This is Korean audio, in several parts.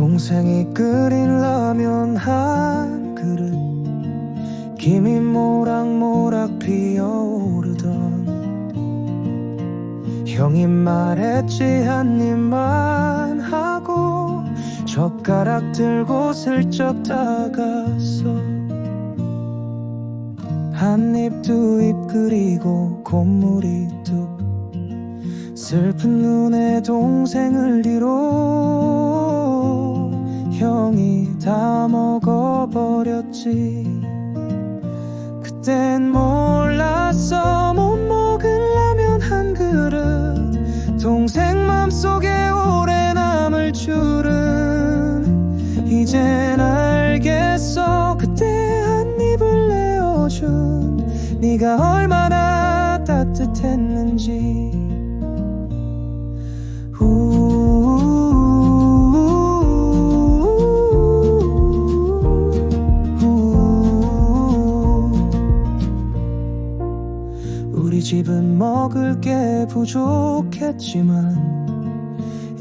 동생이 끓인 라면 한 그릇 김이 모락모락 피어오르던 형이 말했지 한 입만 하고 젓가락 들고 슬쩍 다가서 한입 두 입 그리고 콧물이 뚝 슬픈 눈에 동생을 뒤로 버렸지. 그땐 몰랐어 못 먹을 라면 한 그릇. 동생 맘속에 오래 남을 줄은. 이젠 알겠어. 그때 한 입을 내어준. 네가 얼마나 따뜻했는지 집은 먹을 게 부족했지만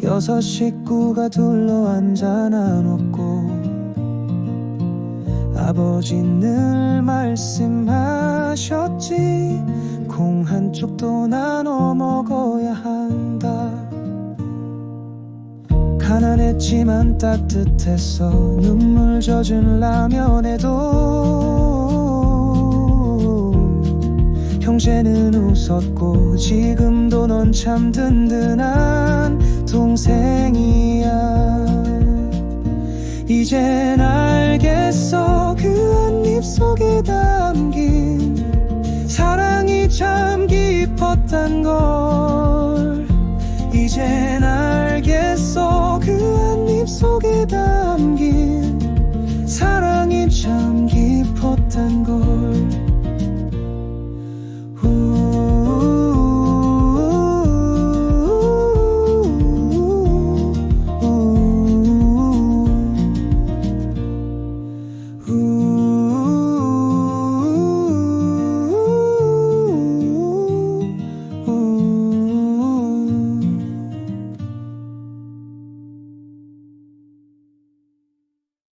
여섯 식구가 둘러 앉아 나눴고 아버지 늘 말씀하셨지 콩 한 쪽도 나눠 먹어야 한다. 가난했지만 따뜻했어 눈물 젖은 라면에도 형제는 웃었고 지금도 넌 참 든든한 동생이야. 이젠 알겠어. 그 한 입 속에 담긴 사랑이 참 깊었단 걸. 이젠